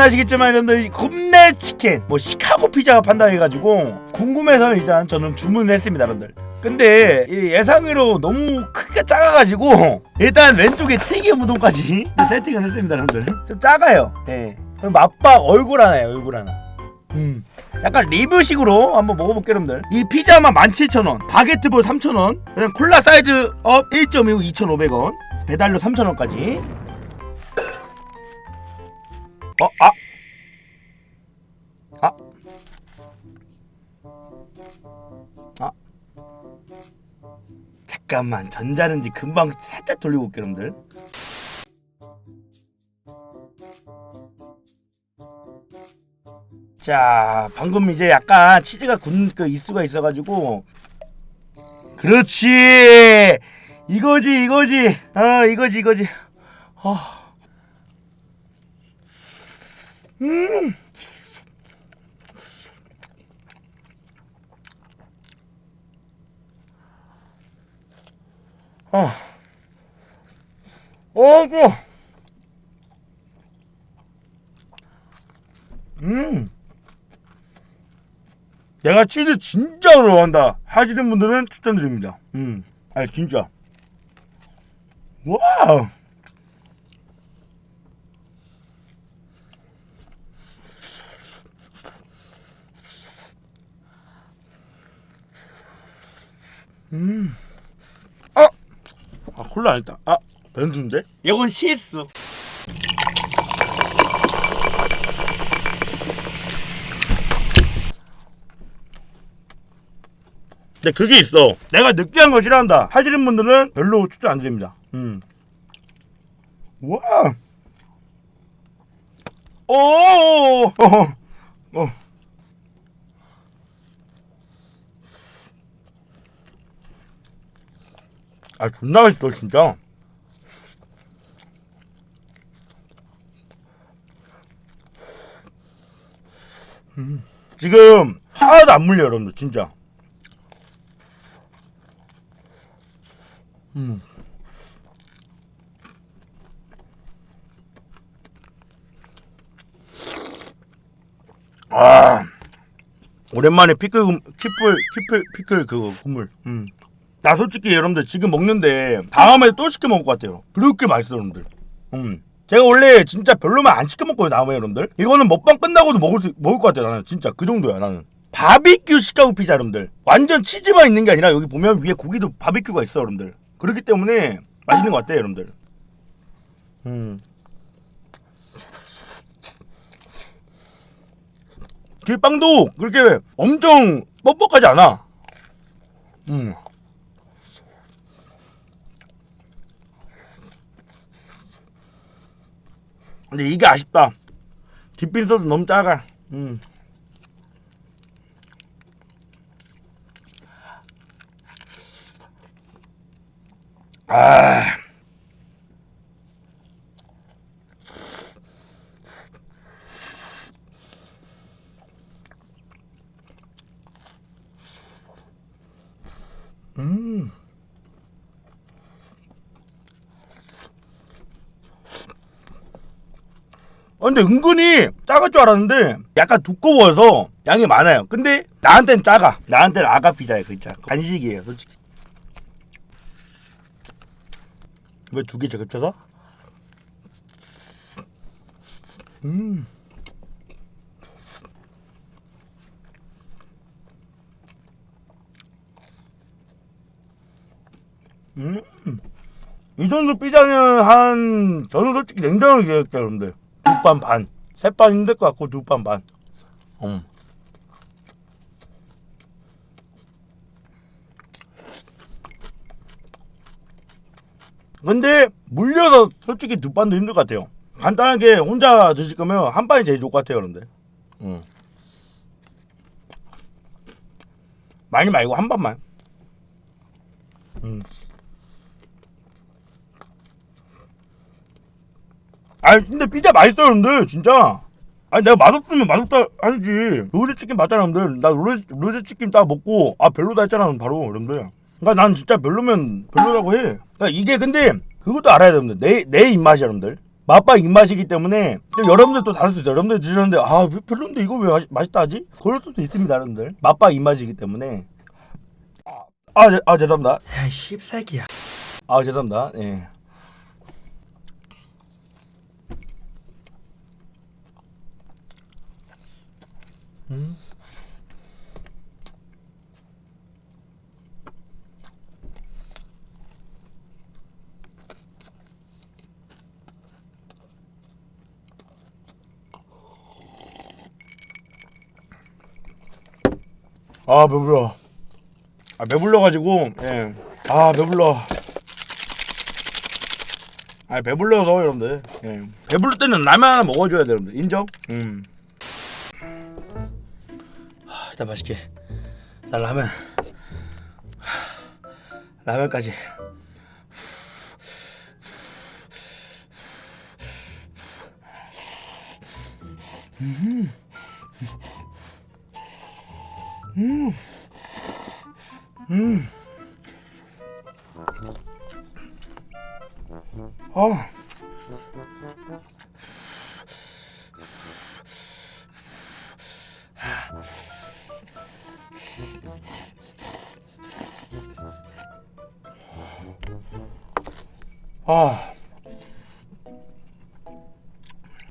보시면 아시겠지만 여러분들 이 굽네 치킨 뭐 시카고 피자가 판다 해가지고 궁금해서 일단 저는 주문을 했습니다 여러분들. 근데 이 예상외로 너무 크기가 작아가지고 일단 왼쪽에 튀김 우동까지 세팅을 했습니다 여러분들. 좀 작아요. 예. 그럼 맛박 얼굴 하나요 얼굴 하나. 음. 약간 리뷰식으로 한번 먹어볼게요 여러분들. 이 피자만 17,000원 바게트볼 3,000원 그다음 콜라 사이즈 업 1.25 2,500원 배달료 3,000원까지 어? 아! 아! 아! 잠깐만 전자레인지 금방 살짝 돌리고 올게요 여러분들 자 방금 이제 약간 치즈가 굳은 그 이수가 있어가지고 그렇지 이거지 이거지 어 이거지 이거지 어. 음. 어. 어, 또. 음. 내가 치즈 진짜 좋아한다 하시는 분들은 추천드립니다. 음. 아 진짜. 와우. 음. 아! 아, 콜라 아니다. 아, 변수인데? 이건 실수. 근데 그게 있어. 내가 느끼한 거 싫어한다. 하시는 분들은 별로 추천 안 드립니다. 음. 와. 오. 어. 어. 아 존나 맛있어 진짜 음, 지금 하나도 안 물려 여러분들 진짜 음. 아 오랜만에 피클 국- 피플 피플 피클 그거 국물 음. 나 솔직히 여러분들 지금 먹는데 다음에 또 시켜 먹을 것 같아요. 그렇게 맛있어 여러분들. 음. 제가 원래 진짜 별로만 안 시켜 먹거든요 다음에 여러분들. 이거는 먹방 끝나고도 먹을 수 먹을 것 같아요 나는 진짜 그 정도야 나는. 바비큐 시카고 피자 여러분들. 완전 치즈만 있는 게 아니라 여기 보면 위에 고기도 바비큐가 있어 여러분들. 그렇기 때문에 맛있는 것 같아요 여러분들. 음. 그 빵도 그렇게 엄청 뻑뻑하지 않아. 음. 근데 이게 아쉽다. 뒷빈 소스 너무 작아. 음. 아. 음. 아, 근데 은근히 작을 줄 알았는데 약간 두꺼워서 양이 많아요. 근데 나한텐 작아. 나한테는 아가 피자야 그 진짜 간식이에요 솔직히. 왜 두 개 겹쳐서? 음. 음. 이 정도 피자는 한 저는 솔직히 냉정하게 얘기할게요 여러분들 두판 반. 세 판 힘들 것 같고 두 판 반. 음. 근데 물려서 솔직히 두 판도 힘들 것 같아요. 간단하게 혼자 드실 거면 한 판이 제일 좋을 것 같아요, 그런데. 음. 많이 말고 한 판만. 음. 아 근데 피자 맛있어요 여러분들 진짜 아니 내가 맛없으면 맛없다 하지 로제 치킨 맞잖아 여러분들 나 로제, 로제 치킨 딱 먹고 아 별로다 했잖아 바로 여러분들 그러니까 난 진짜 별로면 별로라고 해 그러니까 이게 근데 그것도 알아야 됩니다 내, 내 입맛이 여러분들 맛방 입맛이기 때문에 또 여러분들 또 다를 수 있어요. 여러분들 드시는데 아 별론데 이거 왜 맛- 맛있 다 하지? 그럴 수도 있습니다, 여러분들. 맛방 입맛이기 때문에 아, 제- 아 죄송합니다. 야 씹새끼야 아 죄송합니다. 예. 음. 아 배불러. 아 배불러 가지고 예. 아 배불러. 아 배불러서 여러분들. 예. 배부를 때는 라면 하나 먹어줘야 돼 여러분들. 인정? 음. 하, 일단 맛있게. 나 라면. 하, 라면까지. 아. 아.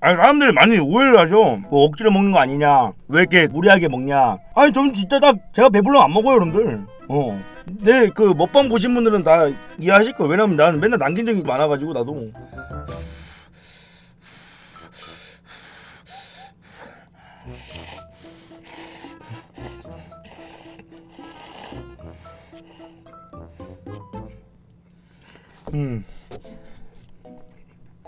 아니 사람들이 많이 오해를 하죠. 뭐 억지로 먹는 거 아니냐? 왜 이렇게 무리하게 먹냐? 아니 저는 진짜 다 제가 배불러면 안 먹어요, 여러분들. 어. 내그 먹방 보신 분들은 다 이해하실 거예요. 왜냐면 나는 맨날 남긴 적이 많아가지고 나도. 음.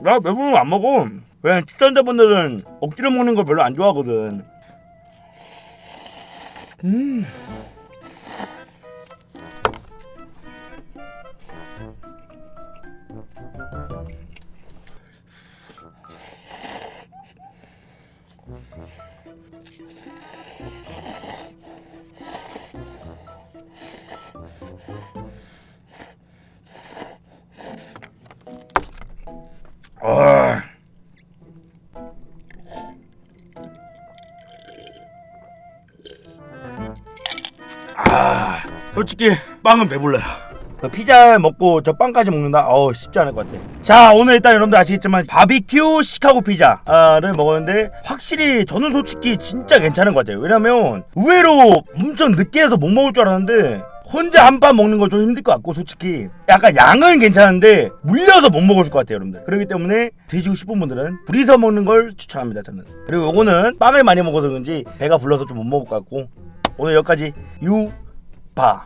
나 배부르면 안 먹어. 왜 시청자분들은 억지로 먹는 걸 별로 안 좋아하거든. 음. 아. 아, 솔직히 빵은 배불러요. 그 피자 먹고 저 빵까지 먹는다? 어우 쉽지 않을 것 같아. 자 오늘 일단 여러분들 아시겠지만 바비큐 시카고 피자를 먹었는데 확실히 저는 솔직히 진짜 괜찮은 것 같아요. 왜냐면 의외로 엄청 느끼해서 못 먹을 줄 알았는데 혼자 한판 먹는 거 좀 힘들 것 같고 솔직히. 약간 양은 괜찮은데 물려서 못 먹을 것 같아요 여러분들. 그렇기 때문에 드시고 싶은 분들은 둘이서 먹는 걸 추천합니다 저는. 그리고 요거는 빵을 많이 먹어서 그런지 배가 불러서 좀 못 먹을 것 같고. 오늘 여기까지. 유바